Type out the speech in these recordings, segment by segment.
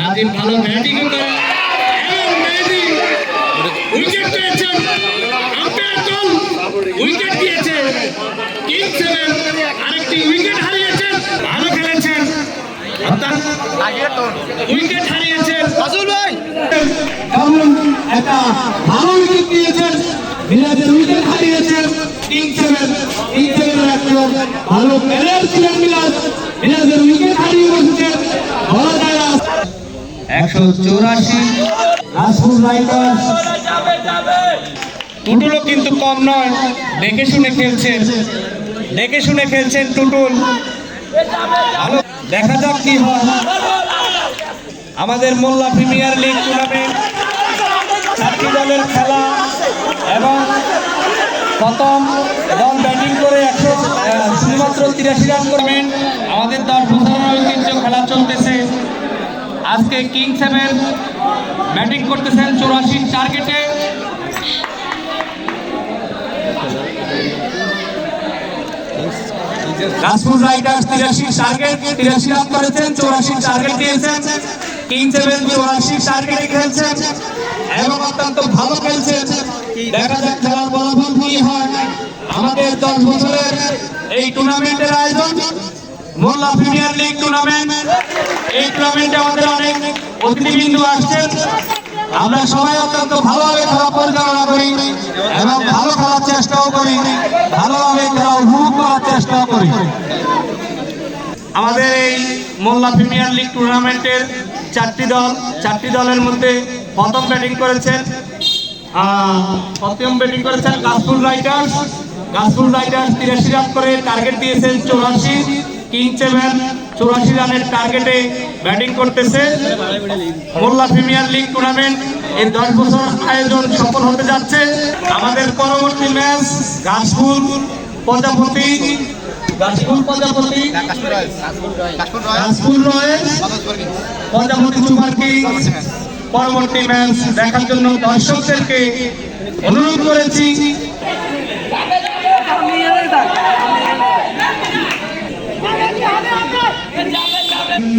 রাজীব ভালো ব্যাটিং করেন এবং মেহেদি উইকেট পেয়েছেন। আম্পায়ার দল উইকেট দিয়েছে। কিংস সেভেন আরেকটি উইকেট হারিয়েছেন। ভালো খেলেছেন। অর্থাৎ উইকেট হারিয়েছেন। দারুণ একটা ভালো উইকেট নিয়েছেন মিরাজের উইকেট হারিয়েছেন। কিং সেভেন কিং ভালো প্লেয়ার ছিলেন মিরাজ মিরাজের উইকেট হারিয়ে বসেছেন বলা যায় না চৌরাশি। রাজপুর রাইডার্স টুটুলও কিন্তু কম নয়। দেখে শুনে খেলছেন। দেখে শুনে খেলছেন টুটুল। ভালো, দেখা যাক কি হয়। আমাদের মোল্লা প্রিমিয়ার লিগ টুর্নামেন্ট চারটি দলের খেলা এবং প্রথম দল ব্যাটিং করে একশো শুধুমাত্র তিরাশি রান করবেন আমাদের দল প্রধান ঐতিহ্য খেলা চলতেছে। আজকে কিং সেভেন ব্যাটিং করতেছেন চৌরাশি টার্গেটে। রাইডার্স তিরাশি তিরাশি করেছেন, চৌরাশি কিং খেলছেন এবং অত্যন্ত ভালো খেলছেন। দেখা খেলার হয়। আমাদের দশ বছরের এই টুর্নামেন্টের আয়োজন। মোল্লা প্রিমিয়ার লিগ টুর্নামেন্ট এই টুর্নামেন্টে আমাদের অনেক অতিথিবৃন্দু আসছেন। আমরা সবাই অত্যন্ত ভালোভাবে খেলা পরিচালনা করি এবং ভালো খেলার চেষ্টাও করি, ভালোভাবে খেলা উপভোগ করার চেষ্টাও করি। আমাদের এই মোল্লা প্রিমিয়ার লিগ টুর্নামেন্টের চারটি দল, চারটি দলের মধ্যে প্রথম ব্যাটিং করেছেন প্রথম ব্যাটিং করেছেন গাছফুল রাইডার্স। গাছফুল রাইডার্স তিরাশি রান করে টার্গেট দিয়েছেন চৌরাশি। কিং সেভেন চৌরাশি রানের টার্গেটে ব্যাটিং করতেছে। মোল্লা প্রিমিয়ার লিগ টুর্নামেন্ট এই দশ বছর আয়োজন সফল হতে যাচ্ছে। আমাদের পরবর্তী ম্যাচ গাছফুল প্রজাপতি গাছফুল প্রজাপতি কিংস। পরবর্তী ম্যাচ দেখার জন্য দর্শকদেরকে অনুরোধ করেছি।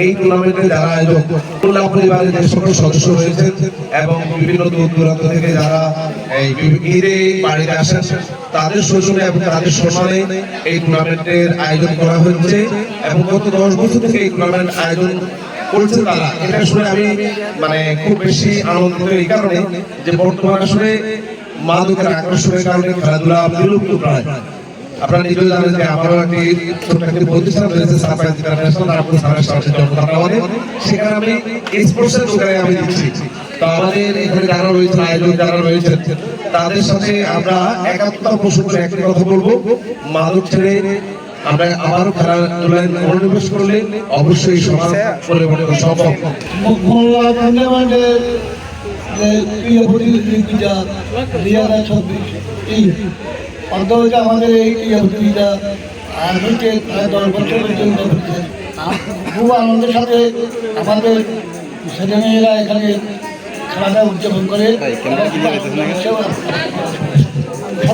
এই টুর্নামেন্টে যারা আয়োজক খুলনা পরিবারের যে সকল সদস্য রয়েছেন এবং বিভিন্ন দূর দূরান্ত থেকে যারা এই ঈদে বাড়িতে আসেন, তাদের শোষণে এবং তাদের সম্মানে এই টুর্নামেন্টের আয়োজন করা হয়েছে এবং গত দশ বছর থেকে এই টুর্নামেন্ট আয়োজন মানে খুব বেশি আসলে রয়েছে সাথে তাদের সাথে আমরা একাত্তর করে একটি কথা বলব। মাদক ছেড়ে আমরা আবারও খেলাধুলায় মনোনিবেশ করলে অবশ্যই সমাজ পরিবর্তন সম্ভব। মোল্লা টুর্নামেন্টের প্রিয় প্রতিযোগিতা এই অন্তর্গত আমাদের এই প্রিয় প্রতিযোগিতা হচ্ছে প্রায় দশ বছর পর্যন্ত হচ্ছে খুব আনন্দের সাথে আমাদের ছেলেমেয়েরা এখানে খেলাটা উদযাপন করে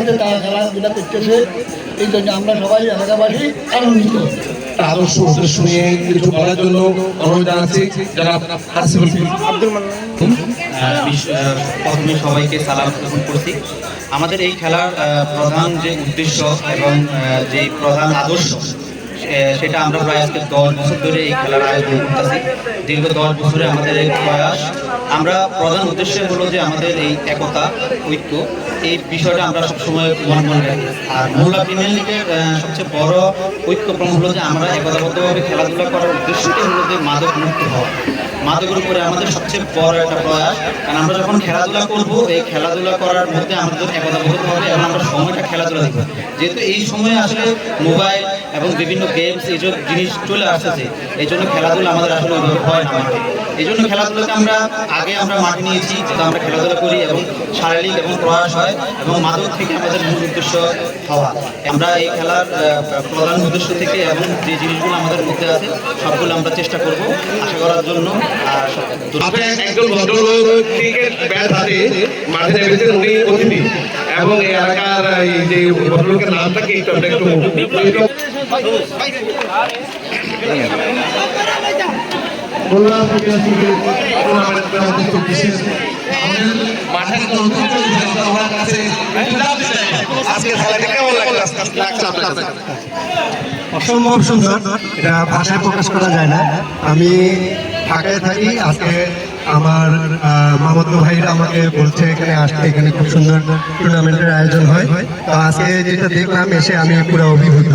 সাথে তারা খেলাধুলা করতেছে এই জন্য আমরা সবাই এলাকাবাসী আনন্দিত। কিছু বলার জন্য অনুরোধ জানাচ্ছি যারা প্রথমে সবাইকে সালাম গ্রহণ করছি। আমাদের এই খেলার প্রধান যে উদ্দেশ্য এবং যে প্রধান আদর্শ সেটা আমরা প্রায় আজকে দশ বছর ধরে এই খেলার আয়োজন করতেছি। দীর্ঘ দশ বছরে আমাদের এই প্রয়াস। আমরা প্রধান উদ্দেশ্য হলো যে আমাদের এই একতা, ঐক্য, এই বিষয়টা আমরা সবসময় মনে মনে রাখি। আর মোল্লা প্রিমিয়ার লিগের সবচেয়ে বড় ঐক্যক্রম হলো যে আমরা একতাবদ্ধভাবে খেলাধুলা করার উদ্দেশ্যটাই হলো যে মাদক মুক্ত হওয়া। মাদকের উপরে আমাদের সবচেয়ে বড় একটা প্রয়াস। কারণ আমরা যখন খেলাধুলা করব, এই খেলাধুলা করার মধ্যে আমাদের একতাবদ্ধ হবে এবং আমরা সময়টা খেলাধুলা দিব যেহেতু এই সময়ে আসলে মোবাইল এবং বিভিন্ন গেমস এইসব জিনিস চলে আসতেছে এই জন্য খেলাধুলা আমাদের আসলে ওইভাবে হয় না মাঠে। এই জন্য খেলাধুলাকে আমরা আগে আমরা মাঠে নিয়েছি যেটা আমরা খেলাধুলা করি এবং শারীরিক এবং প্রয়াস হয় এবং মাদক থেকে আমাদের মূল উদ্দেশ্য হওয়া। আমরা এই খেলার প্রধান উদ্দেশ্য থেকে এবং যে জিনিসগুলো আমাদের মধ্যে আছে, সবগুলো আমরা চেষ্টা করব আশা করার জন্য। আর এবং এলাকার, এই যে ভদ্রলোকের নামটা কি, একটু একটু অসম্ভব সুন্দর এটা ভাষায় প্রকাশ করা যায় না আমি ঢাকায় থাকি আজকে আমার মামাতো ভাইরা আমাকে বলছে এখানে আসতে এখানে খুব সুন্দর টুর্নামেন্টের আয়োজন হয় তো আজকে যেটা দেখলাম এসে আমি পুরো অভিভূত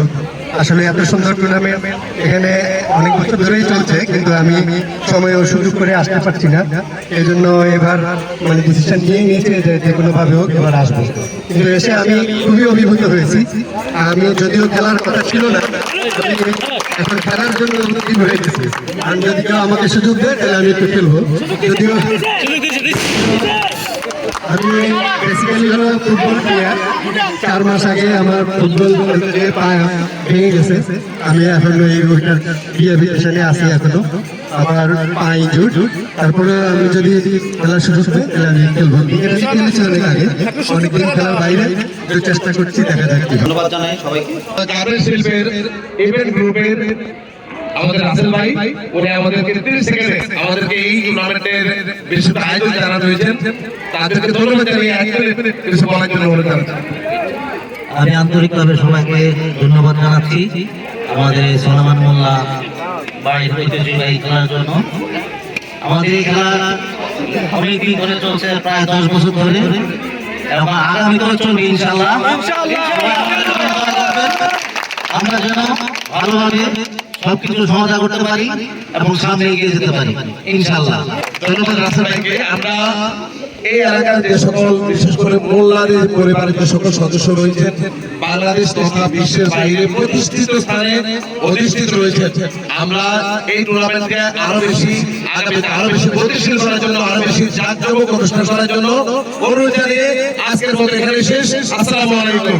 আসলে এত সুন্দর টুর্নামেন্ট এখানে অনেক বছর ধরেই চলছে, কিন্তু আমি সময় ও সুযোগ করে আসতে পারছি না। এই জন্য এবার মানে ডিসিশন নিয়ে নিয়েছি যে কোনোভাবে হোক এবার আসব। কিন্তু এসে আমি খুবই অভিভূত হয়েছি। আমি যদিও খেলার কথা ছিল না এখন খেলার জন্য উদ্যোগী হয়ে আর যদি কেউ আমাকে সুযোগ দেয়, তাহলে আমি একটু খেলব। যদিও আমি বেসিক্যালি হলো ফুটবল প্লেয়ার চার মাস আগে আমার ফুটবল বলতে ভেঙে গেছে। আমি এখন এই ওইটার রিহ্যাবিলিটেশনে আছি এখনও। আমার পা ইনজুর তারপরে আমি যদি খেলার সুযোগ পাই তাহলে আমি খেলব। ক্রিকেট খেলেছি অনেক আগে। অনেকদিন খেলার বাইরে। একটু চেষ্টা করছি দেখা যাক ধন্যবাদ জানাই সবাইকে। শিল্পের ইভেন্ট গ্রুপের আমাদের রাসেল ভাই উনি আমাদেরকে তিরিশ সেকেন্ডে আমাদেরকে এই টুর্নামেন্টের বিশেষ আয়োজন যারা রয়েছেন তাদেরকে ধন্যবাদ জানিয়ে এক মিনিট কিছু বলার জন্য অনুরোধ আমি আন্তরিকভাবে সবাইকে ধন্যবাদ জানাচ্ছি আমাদের এই সোনামান মোল্লা বাড়ির ঐতিহ্যবাহী খেলার জন্য। আমাদের এই খেলা অনেক দিন ধরে চলছে প্রায় দশ বছর ধরে এবং আগামীকাল চলবে ইনশাল্লাহ। আমরা যেন ভালোভাবে সবকিছু সমাধা করতে পারি এবং সামনে এগিয়ে যেতে পারি। ইনশাল্লাহ ধন্যবাদ রাসেল ভাইকে। আমরা এই এলাকার যে সকল, বিশেষ করে মোল্লাদের পরিবারের যে সকল সদস্য রয়েছেন, বাংলাদেশ তথা বিশ্বের বাইরে প্রতিষ্ঠিত স্থানে অধিষ্ঠিত রয়েছেন। আমরা এই টুর্নামেন্টকে আরও বেশি আগামীতে আরও বেশি গতিশীল করার জন্য, আরও বেশি জাঁকজমক অনুষ্ঠান করার জন্য অনুরোধ জানিয়ে আজকের মতো এখানে শেষ। আসসালামু আলাইকুম।